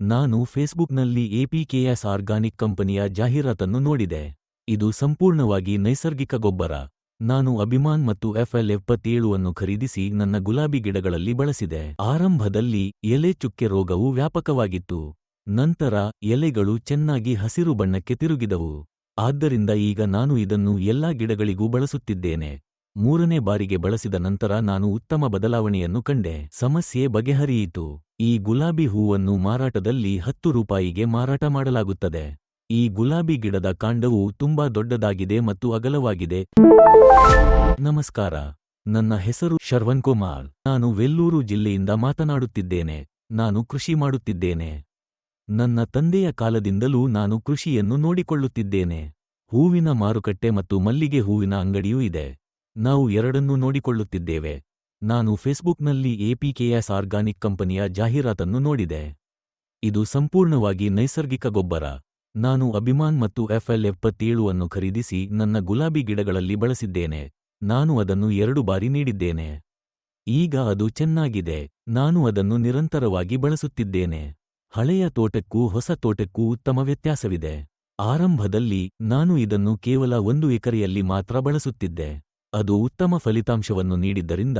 ನಾನು ಫೇಸ್ಬುಕ್ನಲ್ಲಿ ಎಪಿಕೆಎಸ್ ಆರ್ಗಾನಿಕ್ ಕಂಪನಿಯ ಜಾಹೀರಾತನ್ನು ನೋಡಿದೆ. ಇದು ಸಂಪೂರ್ಣವಾಗಿ ನೈಸರ್ಗಿಕ ಗೊಬ್ಬರ. ನಾನು ಅಭಿಮಾನ್ ಮತ್ತು ಎಫ್ಎಲ್ ಎಪ್ಪತ್ತೇಳು ಅನ್ನು ಖರೀದಿಸಿ ನನ್ನ ಗುಲಾಬಿ ಗಿಡಗಳಲ್ಲಿ ಬಳಸಿದೆ. ಆರಂಭದಲ್ಲಿ ಎಲೆ ಚುಕ್ಕೆ ರೋಗವು ವ್ಯಾಪಕವಾಗಿತ್ತು. ನಂತರ ಎಲೆಗಳು ಚೆನ್ನಾಗಿ ಹಸಿರು ಬಣ್ಣಕ್ಕೆ ತಿರುಗಿದವು. ಆದ್ದರಿಂದ ಈಗ ನಾನು ಇದನ್ನು ಎಲ್ಲಾ ಗಿಡಗಳಿಗೂ ಬಳಸುತ್ತಿದ್ದೇನೆ. ಮೂರನೇ ಬಾರಿಗೆ ಬಳಸಿದ ನಂತರ ನಾನು ಉತ್ತಮ ಬದಲಾವಣೆಯನ್ನು ಕಂಡೆ. ಸಮಸ್ಯೆ ಬಗೆಹರಿಯಿತು. ಈ ಗುಲಾಬಿ ಹೂವನ್ನು ಮಾರಾಟದಲ್ಲಿ ಹತ್ತು ರೂಪಾಯಿಗೆ ಮಾರಾಟ ಮಾಡಲಾಗುತ್ತದೆ. ಈ ಗುಲಾಬಿ ಗಿಡದ ಕಾಂಡವು ತುಂಬಾ ದೊಡ್ಡದಾಗಿದೆ ಮತ್ತು ಅಗಲವಾಗಿದೆ. ನಮಸ್ಕಾರ. ನನ್ನ ಹೆಸರು ಶರ್ವನ್ ಕುಮಾರ್. ನಾನು ವೆಲ್ಲೂರು ಜಿಲ್ಲೆಯಿಂದ ಮಾತನಾಡುತ್ತಿದ್ದೇನೆ. ನಾನು ಕೃಷಿ ಮಾಡುತ್ತಿದ್ದೇನೆ. ನನ್ನ ತಂದೆಯ ಕಾಲದಿಂದಲೂ ನಾನು ಕೃಷಿಯನ್ನು ನೋಡಿಕೊಳ್ಳುತ್ತಿದ್ದೇನೆ. ಹೂವಿನ ಮಾರುಕಟ್ಟೆ ಮತ್ತು ಮಲ್ಲಿಗೆ ಹೂವಿನ ಅಂಗಡಿಯೂ ಇದೆ. ನಾವು ಎರಡನ್ನೂ ನೋಡಿಕೊಳ್ಳುತ್ತಿದ್ದೇವೆ. ನಾನು ಫೇಸ್ಬುಕ್ನಲ್ಲಿ ಎಪಿಕೆಎಸ್ ಆರ್ಗಾನಿಕ್ ಕಂಪನಿಯ ಜಾಹೀರಾತನ್ನು ನೋಡಿದೆ. ಇದು ಸಂಪೂರ್ಣವಾಗಿ ನೈಸರ್ಗಿಕ ಗೊಬ್ಬರ. ನಾನು ಅಭಿಮಾನ್ ಮತ್ತು ಎಫ್ಎಲ್ ಎಪ್ಪತ್ತೇಳು ಅನ್ನು ಖರೀದಿಸಿ ನನ್ನ ಗುಲಾಬಿ ಗಿಡಗಳಲ್ಲಿ ಬಳಸಿದ್ದೇನೆ. ನಾನು ಅದನ್ನು ಎರಡು ಬಾರಿ ನೀಡಿದ್ದೇನೆ. ಈಗ ಅದು ಚೆನ್ನಾಗಿದೆ. ನಾನು ಅದನ್ನು ನಿರಂತರವಾಗಿ ಬಳಸುತ್ತಿದ್ದೇನೆ. ಹಳೆಯ ತೋಟಕ್ಕೂ ಹೊಸ ತೋಟಕ್ಕೂ ಉತ್ತಮ ವ್ಯತ್ಯಾಸವಿದೆ. ಆರಂಭದಲ್ಲಿ ನಾನು ಇದನ್ನು ಕೇವಲ ಒಂದು ಎಕರೆಯಲ್ಲಿ ಮಾತ್ರ ಬಳಸುತ್ತಿದ್ದೆ. ಅದು ಉತ್ತಮ ಫಲಿತಾಂಶವನ್ನು ನೀಡಿದ್ದರಿಂದ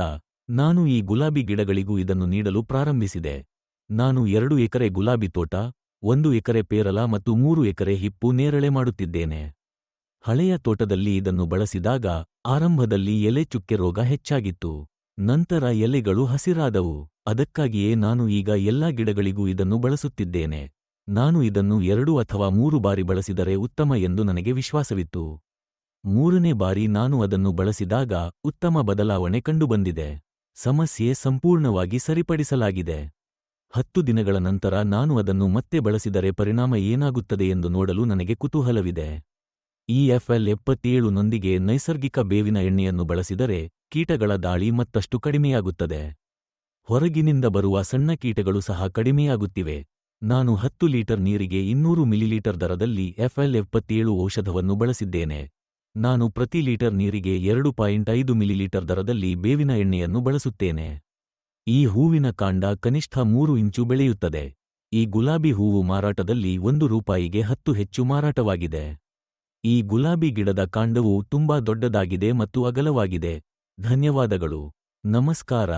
ನಾನು ಈ ಗುಲಾಬಿ ಗಿಡಗಳಿಗೂ ಇದನ್ನು ನೀಡಲು ಪ್ರಾರಂಭಿಸಿದೆ. ನಾನು ಎರಡು ಎಕರೆ ಗುಲಾಬಿ ತೋಟ, ಒಂದು ಎಕರೆ ಪೇರಲ ಮತ್ತು ಮೂರು ಎಕರೆ ಹಿಪ್ಪು ನೇರಳೆ ಮಾಡುತ್ತಿದ್ದೇನೆ. ಹಳೆಯ ತೋಟದಲ್ಲಿ ಇದನ್ನು ಬಳಸಿದಾಗ ಆರಂಭದಲ್ಲಿ ಎಲೆ ಚುಕ್ಕೆ ರೋಗ ಹೆಚ್ಚಾಗಿತ್ತು. ನಂತರ ಎಲೆಗಳು ಹಸಿರಾದವು. ಅದಕ್ಕಾಗಿಯೇ ನಾನು ಈಗ ಎಲ್ಲಾ ಗಿಡಗಳಿಗೂ ಇದನ್ನು ಬಳಸುತ್ತಿದ್ದೇನೆ. ನಾನು ಇದನ್ನು ಎರಡು ಅಥವಾ ಮೂರು ಬಾರಿ ಬಳಸಿದರೆ ಉತ್ತಮ ಎಂದು ನನಗೆ ವಿಶ್ವಾಸವಿತ್ತು. ಮೂರನೇ ಬಾರಿ ನಾನು ಅದನ್ನು ಬಳಸಿದಾಗ ಉತ್ತಮ ಬದಲಾವಣೆ ಕಂಡುಬಂದಿದೆ. ಸಮಸ್ಯೆ ಸಂಪೂರ್ಣವಾಗಿ ಸರಿಪಡಿಸಲಾಗಿದೆ. ಹತ್ತು ದಿನಗಳ ನಂತರ ನಾನು ಅದನ್ನು ಮತ್ತೆ ಬಳಸಿದರೆ ಪರಿಣಾಮ ಏನಾಗುತ್ತದೆ ಎಂದು ನೋಡಲು ನನಗೆ ಕುತೂಹಲವಿದೆ. ಈ ಎಫ್ಎಲ್ ಎಪ್ಪತ್ತೇಳು ನೊಂದಿಗೆ ನೈಸರ್ಗಿಕ ಬೇವಿನ ಎಣ್ಣೆಯನ್ನು ಬಳಸಿದರೆ ಕೀಟಗಳ ದಾಳಿ ಮತ್ತಷ್ಟು ಕಡಿಮೆಯಾಗುತ್ತದೆ. ಹೊರಗಿನಿಂದ ಬರುವ ಸಣ್ಣ ಕೀಟಗಳು ಸಹ ಕಡಿಮೆಯಾಗುತ್ತಿವೆ. ನಾನು ಹತ್ತು ಲೀಟರ್ ನೀರಿಗೆ ಇನ್ನೂರು ಮಿಲಿಲೀಟರ್ ದರದಲ್ಲಿ ಎಫ್ಎಲ್ ಎಪ್ಪತ್ತೇಳು ಔಷಧವನ್ನು ಬಳಸಿದ್ದೇನೆ. ನಾನು ಪ್ರತಿ ಲೀಟರ್ ನೀರಿಗೆ ಎರಡು ಪಾಯಿಂಟ್ ಐದು ಮಿಲಿಲೀಟರ್ ದರದಲ್ಲಿ ಬೇವಿನ ಎಣ್ಣೆಯನ್ನು ಬಳಸುತ್ತೇನೆ. ಈ ಹೂವಿನ ಕಾಂಡ ಕನಿಷ್ಠ ಮೂರು ಇಂಚು ಬೆಳೆಯುತ್ತದೆ. ಈ ಗುಲಾಬಿ ಹೂವು ಮಾರಾಟದಲ್ಲಿ ಒಂದು ರೂಪಾಯಿಗೆ ಹತ್ತು ಹೆಚ್ಚು ಮಾರಾಟವಾಗಿದೆ. ಈ ಗುಲಾಬಿ ಗಿಡದ ಕಾಂಡವು ತುಂಬಾ ದೊಡ್ಡದಾಗಿದೆ ಮತ್ತು ಅಗಲವಾಗಿದೆ. ಧನ್ಯವಾದಗಳು. ನಮಸ್ಕಾರ.